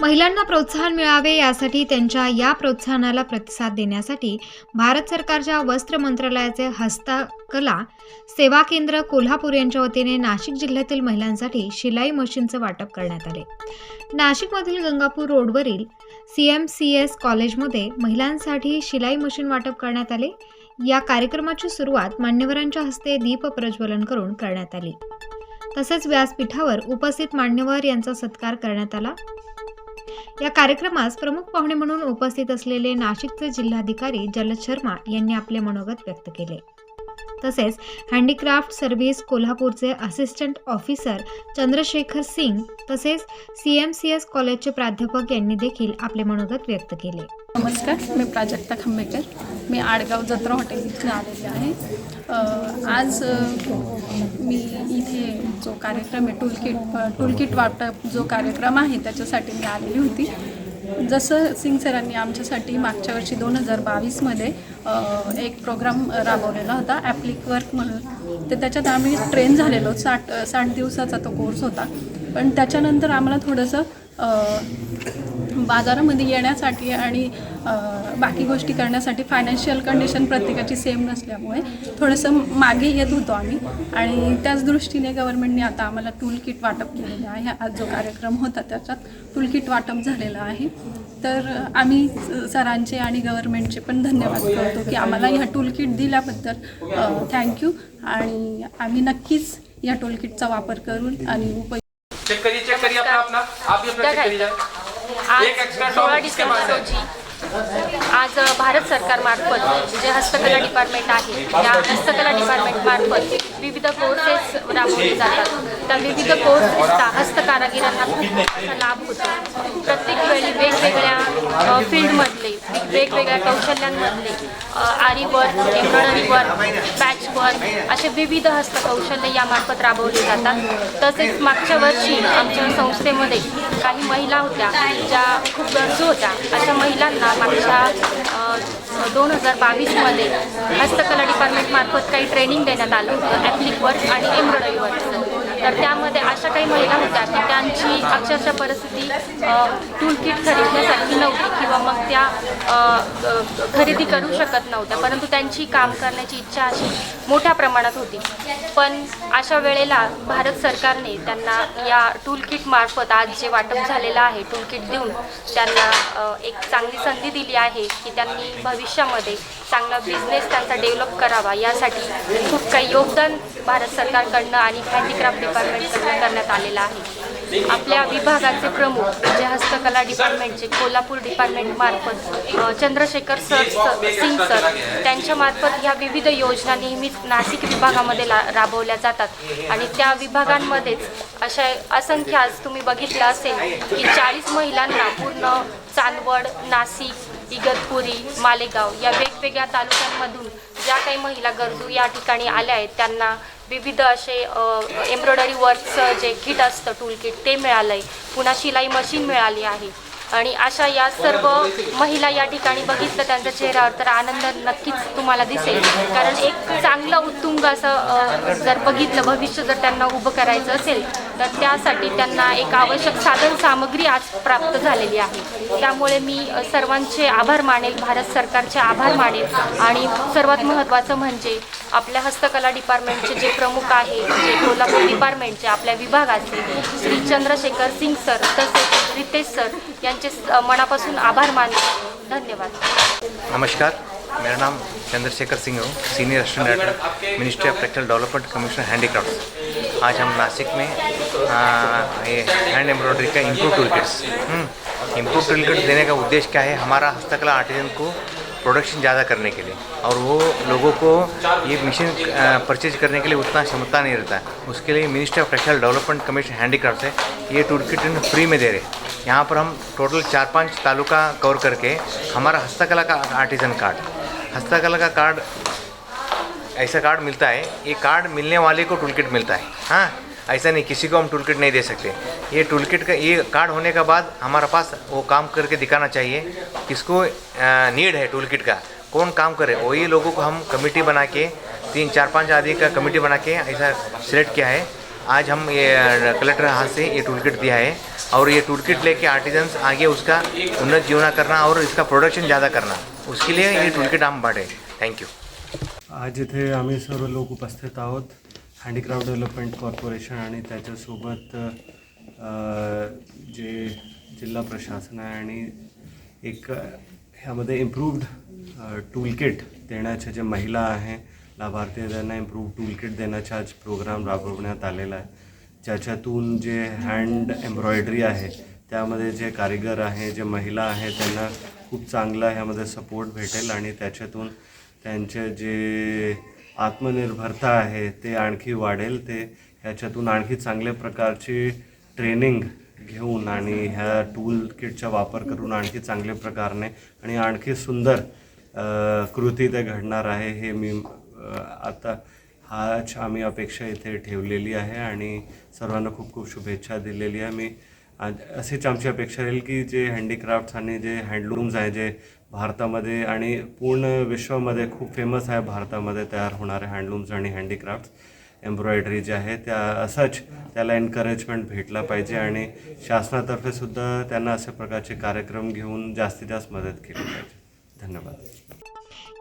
महिलांना प्रोत्साहन मिळावे यासाठी त्यांच्या या प्रोत्साहनाला प्रतिसाद देण्यासाठी भारत सरकारच्या वस्त्र मंत्रालयाचे हस्तकला सेवा केंद्र कोल्हापूर यांच्या वतीने नाशिक जिल्ह्यातील महिलांसाठी शिलाई मशीनचं वाटप करण्यात आले. नाशिकमधील गंगापूर रोडवरील सी एम सी एस कॉलेजमध्ये महिलांसाठी शिलाई मशीन वाटप करण्यात आले. या कार्यक्रमाची सुरुवात मान्यवरांच्या हस्ते दीप प्रज्वलन करून करण्यात आली. तसेच व्यासपीठावर उपस्थित मान्यवर यांचा सत्कार करण्यात आला. या कार्यक्रमास प्रमुख पाहुणे म्हणून उपस्थित असलेले नाशिकचे जिल्हाधिकारी जलद शर्मा यांनी आपले मनोगत व्यक्त केले. तसेच हँडीक्राफ्ट सर्व्हिस कोल्हापूरचे असिस्टंट ऑफिसर चंद्रशेखर सिंग तसेच सी एम सी एस कॉलेजचे प्राध्यापक यांनी देखील आपले मनोगत व्यक्त केले. नमस्कार मी प्राजक्ता खांबेकर. मी आडगाव जत्रा हॉटेल इथून आलेले आहे. आज मी इथे जो कार्यक्रम आहे टूलकिट टूलकिट वाटप जो कार्यक्रम आहे त्याच्यासाठी मी आलेली होती. जसं सिंग सरांनी आमच्यासाठी मागच्या वर्षी दोन हजार बावीसमध्ये एक प्रोग्राम राबवलेला होता ॲप्लिक वर्क म्हणून. तर त्याच्यात आम्ही ट्रेन झालेलो साठ साठ दिवसाचा तो कोर्स होता. पण त्याच्यानंतर आम्हाला थोडंसं बाजारामध्ये येण्यासाठी आणि बाकी गोष्टी करण्यासाठी फायनान्शियल कंडिशन प्रत्येकाची सेम नसल्यामुळे थोडंसं मागे येत होतो आम्ही. आणि त्याच दृष्टीने गव्हर्नमेंटने आता आम्हाला टूल किट वाटप केलेलं आहे. आज जो कार्यक्रम होता त्याच्यात टूल किट वाटप झालेलं आहे. तर आम्ही सरांचे आणि गव्हर्नमेंटचे पण धन्यवाद करतो की आम्हाला ह्या टूल किट दिल्याबद्दल थँक्यू आणि आम्ही नक्कीच या टूल किटचा वापर करून आणि उपयोग चेक करिए चेक करिए अपना अपना आप भी अपना चेक करिए आज सोळा डिसेंबर रोजी आज भारत सरकारमार्फत जे हस्तकला डिपार्टमेंट आहे त्या हस्तकला डिपार्टमेंटमार्फत विविध कोर्सेस राबवले जातात. त्या विविध कोर्सेसचा हस्तकारागिरांना खूप असा लाभ होतो. प्रत्येक वेळी वेगवेगळ्या फील्डमधले वेगवेगळ्या कौशल्यांमधले aari work embroidery work patch work असे विविध हस्तकौशल्य यामार्फत राबवले जातात. तसेच मागच्या वर्षी आमच्या संस्थेमध्ये काही महिला होत्या ज्या खूप गरजू होत्या. अशा महिलांना मागच्या दोन हजार बावीसमध्ये हस्तकला डिपार्टमेंटमार्फत काही ट्रेनिंग देण्यात आलं होतं ॲप्लिक वर्क आणि एम्ब्रॉयडरी वर्क तर त्यामध्ये अशा काही महिला होत्या की त्यांची अक्षरशः परिस्थिती टूल किट खरेदण्यासारखी नव्हती किंवा मग त्या खरेदी करू शकत नव्हत्या. परंतु त्यांची काम करण्याची इच्छा अशी मोठ्या प्रमाणात होती. पण अशा वेळेला भारत सरकारने त्यांना या टूल किट मार्फत आज जे वाटप झालेलं आहे टूल किट देऊन त्यांना एक चांगली संधी दिली आहे की त्यांनी भविष्यामध्ये चांगला बिझनेस त्यांचा डेव्हलप करावा. यासाठी खूप काही योगदान भारत सरकारकडनं आणि हँडीक्राफ्ट डिपार्टमेंटकडनं करण्यात आलेलं आहे. आपल्या विभागाचे प्रमुख जे हस्तकला डिपार्टमेंटचे कोल्हापूर डिपार्टमेंट मार्फत चंद्रशेखर सर सिंग सर त्यांच्यामार्फत ह्या विविध योजना नेहमीच नाशिक विभागामध्ये ला राबवल्या जातात. आणि त्या विभागांमध्येच अशा असंख्य आज तुम्ही बघितलं असेल की चाळीस महिलांना पूर्ण चांदवड नाशिक इगतपुरी मालेगाव या वेगवेगळ्या तालुक्यांमधून ज्या काही महिला गरजू या ठिकाणी आल्या आहेत त्यांना विविध असे एम्ब्रॉयडरी वर्कचं जे किट असतं टूल किट ते मिळालं आहे पुन्हा शिलाई मशीन मिळाली आहे. आणि अशा या सर्व महिला या ठिकाणी बघितलं त्यांच्या चेहऱ्यावर तर आनंद नक्कीच तुम्हाला दिसेल. कारण एक चांगलं उत्तुंग असं जर बघितलं भविष्य जर त्यांना उभं करायचं असेल तर त्यासाठी त्यांना एक आवश्यक साधन सामग्री आज प्राप्त झालेली आहे. त्यामुळे मी सर्वांचे आभार मानेल भारत सरकारचे आभार मानेल. आणि सर्वात महत्त्वाचं म्हणजे आपल्या हस्तकला डिपार्टमेंटचे जे प्रमुख आहे जे कोल्हापूर डिपार्टमेंटचे आपल्या विभागाचे श्री चंद्रशेखर सिंग सर तसेच रितेश सर यांचे मनापासून आभार मानले. धन्यवाद. नमस्कार. मेरा नाम चंद्रशेखर सिंह हूँ senior assistant director ministry of textile development commission handicraft आज हम नासिक में आ, ये हैंड एम्ब्रॉयडरी का improve tool kits improve tool kits देने का उद्देश्य क्या है? हमारा हस्तकला आर्टिजन को प्रोडक्शन ज़्यादा करने के लिए। और वो लोगों को ये मशीन परचेज करने के लिए उतना क्षमता नहीं रहता। उसके लिए ministry of textile development commission handicraft है। ये टूल किट फ्री में दे रहे हैं। यहाँ पर हम टोटल चार पाँच तालुका कवर करके हमारा हस्तकला का आर्टिजन कार्ड हस्तकला का कार्ड ऐसा कार्ड मिलता है। ये कार्ड मिलने वाले को टूल किट मिलता है। हाँ? ऐसा नहीं, किसी को हम टूल किट नहीं दे सकते। ये टूल किट का, ये कार्ड होने के बाद हमारे पास वो काम करके दिखाना चाहिए, किसको नीड है टूल किट का, कौन काम करे। वही लोगों को हम कमेटी बना के, तीन, चार, पाँच आदमी का कमेटी बना के ऐसा सिलेक्ट किया है। आज हम ये कलेक्टर हाथ से ये टूल किट दिया है और ये टूल किट लेके आर्टिजन्स आगे उसका उन्नत जीवना करना और इसका प्रोडक्शन ज़्यादा करना। उसके लिए ये टूल किट हम बांटे। थँक्यू आज इथे आम्ही सर्व लोक उपस्थित आहोत। हँडीक्राफ्ट डेव्हलपमेंट कॉर्पोरेशन आणि त्याच्यासोबत जे जिल्हा प्रशासन आहे आणि एक ह्यामध्ये इम्प्रूव्ड टूल किट देण्याचे जे महिला आहे लाभार्थी त्यांना इम्प्रूव्ह टूल किट देण्याचा आज प्रोग्राम राबवण्यात आलेला आहे. ज्याच्यातून जे हँड एम्ब्रॉयडरी आहे त्यामध्ये जे कारिगर आहे जे महिला आहे त्यांना खूप चांगला ह्यामध्ये सपोर्ट भेटेल आणि त्याच्यातून त्यांचे जे आत्मनिर्भरता आहे ते आणखी वाढेल ते ह्याच्यातून आणखी चांगल्या प्रकारची ट्रेनिंग घेऊन आणि ह्या टूल किटचा वापर करून आणखी चांगल्या प्रकारने आणि आणखी सुंदर कृती ते घडणार आहे हे मी आता हाच आम्ही अपेक्षा इथे ठेवलेली आहे आणि सर्वांना खूप खूप शुभेच्छा दिलेली आहे. मी आज अशीच आमची अपेक्षा राहील की जे हँडीक्राफ्ट्स आणि जे हँडलूम्स आहे जे भारतामध्ये आणि पूर्ण विश्वामध्ये खूप फेमस आहे. भारतामध्ये तयार होणारे हँडलूम्स आणि हँडीक्राफ्ट्स एम्ब्रॉयडरी जे आहे त्या असंच त्याला एनकरेजमेंट भेटला पाहिजे आणि शासनातर्फे सुद्धा त्यांना अशा प्रकारचे कार्यक्रम घेऊन जास्तीत जास्त मदत केली पाहिजे. धन्यवाद.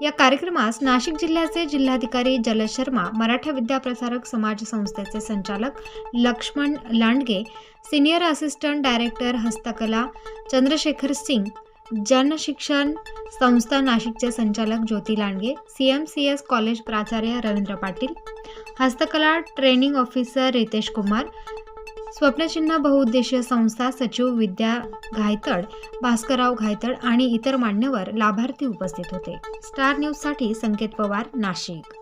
या कार्यक्रमास नाशिक जिल्ह्याचे जिल्हाधिकारी जलज शर्मा मराठा विद्याप्रसारक समाज संस्थेचे संचालक Laxman Landge senior assistant director हस्तकला चंद्रशेखर सिंग जनशिक्षण संस्था नाशिकचे संचालक Jyoti Landge C M C S college प्राचार्य रवींद्र पाटील हस्तकला ट्रेनिंग ऑफिसर रितेश कुमार स्वप्नचिन्ह बहुउद्देशीय संस्था सचिव विद्या घायतड भास्करराव घायतड आणि इतर मान्यवर लाभार्थी उपस्थित होते. स्टार न्यूजसाठी संकेत पवार नाशिक.